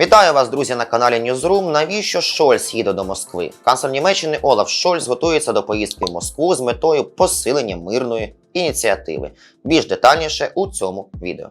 Вітаю вас, друзі, на каналі Newsroom. Навіщо Шольц їде до Москви? Канцлер Німеччини Олаф Шольц готується до поїздки в Москву з метою посилення мирної ініціативи. Більш детальніше у цьому відео.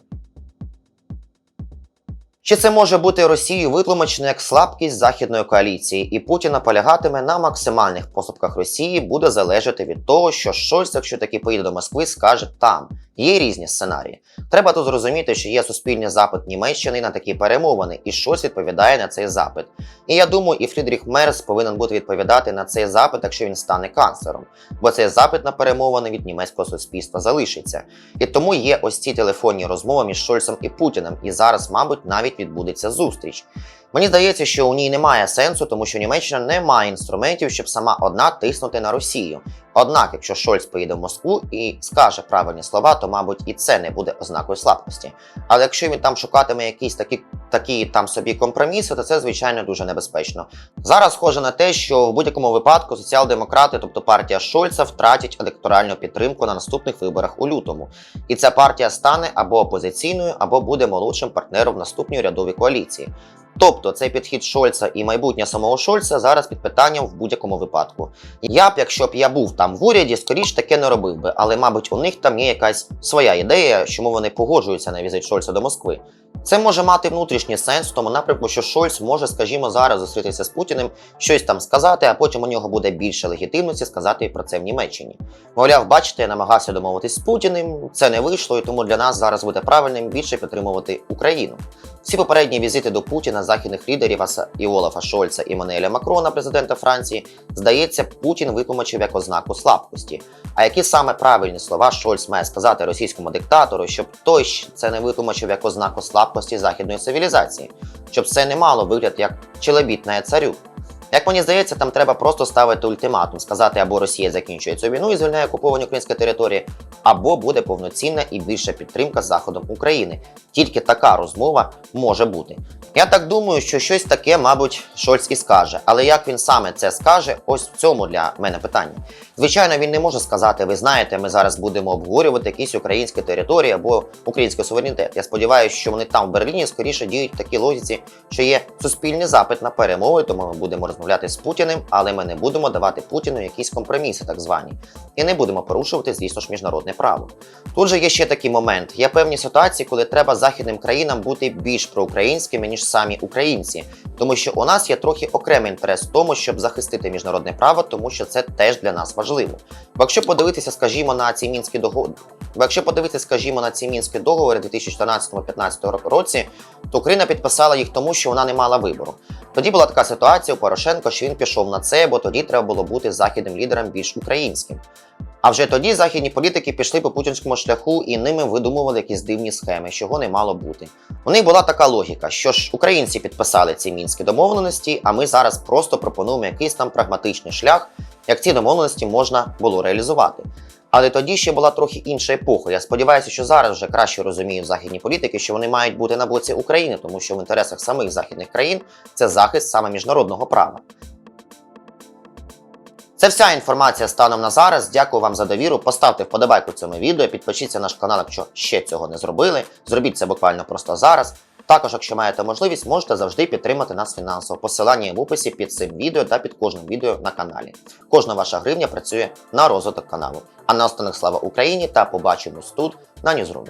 Чи це може бути Росією витлумачено як слабкість західної коаліції, і Путін наполягатиме на максимальних поступках Росії буде залежати від того, що Шольц, якщо таки поїде до Москви, скаже там. Є різні сценарії. Треба тут зрозуміти, що є суспільний запит Німеччини на такі перемовини, і щось відповідає на цей запит. І я думаю, і Фрідріх Мерс повинен бути відповідати на цей запит, якщо він стане канцлером, бо цей запит на перемовини від німецького суспільства залишиться. І тому є ось ці телефонні розмови між Шольцем і Путіним. І зараз, мабуть, навіть відбудеться зустріч. Мені здається, що у ній немає сенсу, тому що Німеччина не має інструментів, щоб сама одна тиснути на Росію. Однак, якщо Шольц поїде в Москву і скаже правильні слова, то мабуть і це не буде ознакою слабкості. Але якщо він там шукатиме якісь такі такі там собі компроміси, то це звичайно дуже небезпечно. Зараз схоже на те, що в будь-якому випадку соціал-демократи, тобто партія Шольца, втратять електоральну підтримку на наступних виборах у лютому. І ця партія стане або опозиційною, або буде молодшим партнером в наступній урядовій коаліції. Тобто цей підхід Шольца і майбутнє самого Шольца зараз під питанням в будь-якому випадку. Я б, якщо б я був там в уряді, скоріш таке не робив би, але, мабуть, у них там є якась своя ідея, чому вони погоджуються на візит Шольца до Москви. Це може мати внутрішній сенс в тому напрямку, що Шольц може, скажімо, зараз зустрітися з Путіним, щось там сказати, а потім у нього буде більше легітимності сказати про це в Німеччині. Мовляв, бачите, я намагався домовитись з Путіним, це не вийшло, і тому для нас зараз буде правильним більше підтримувати Україну. Всі попередні візити до Путіна західних лідерів і Олафа Шольца і Мануеля Макрона, президента Франції, здається, Путін витлумачив як ознаку слабкості. А які саме правильні слова Шольц має сказати російському диктатору, щоб той це не витлумачив як ознаку слабкості західної цивілізації, щоб це не мало вигляд як челебітна царю? Як мені здається, там треба просто ставити ультиматум, сказати або Росія закінчує цю війну і звільняє окуповані українські території, або буде повноцінна і більша підтримка Заходом України. Тільки така розмова може бути. Я так думаю, що щось таке, мабуть, Шольц і скаже. Але як він саме це скаже, ось в цьому для мене питання. Звичайно, він не може сказати: ви знаєте, ми зараз будемо обговорювати якісь українські території або український суверенітет. Я сподіваюся, що вони там в Берліні скоріше діють в такій логіці, що є суспільний запит на перемови, тому ми будемо розмовляти з Путіним, але ми не будемо давати Путіну якісь компроміси, так звані, і не будемо порушувати, звісно ж, міжнародне право. Тут же є ще такий момент: є певні ситуації, коли треба західним країнам бути більш проукраїнськими, ніж самі українці, тому що у нас є трохи окремий інтерес в тому, щоб захистити міжнародне право, тому що це теж для нас важливо. Бо якщо подивитися, скажімо, на ці мінські договори, бо якщо подивитися, скажімо, на ці мінські договори 2014-2015 році, то Україна підписала їх тому, що вона не мала вибору. Тоді була така ситуація у Порошенко, що він пішов на це, бо тоді треба було бути західним лідером більш українським. А вже тоді західні політики пішли по путінському шляху і ними видумували якісь дивні схеми, чого не мало бути. У них була така логіка, що ж українці підписали ці мінські домовленості, а ми зараз просто пропонуємо якийсь там прагматичний шлях, як ці домовленості можна було реалізувати. Але тоді ще була трохи інша епоха. Я сподіваюся, що зараз вже краще розуміють західні політики, що вони мають бути на боці України, тому що в інтересах самих західних країн це захист саме міжнародного права. Це вся інформація станом на зараз. Дякую вам за довіру. Поставте вподобайку цьому відео, підпишіться на наш канал, якщо ще цього не зробили. Зробіть це буквально просто зараз. Також, якщо маєте можливість, можете завжди підтримати нас фінансово. Посилання є в описі під цим відео та під кожним відео на каналі. Кожна ваша гривня працює на розвиток каналу. А наостанок слава Україні та побачимось тут на Ньюзрумі.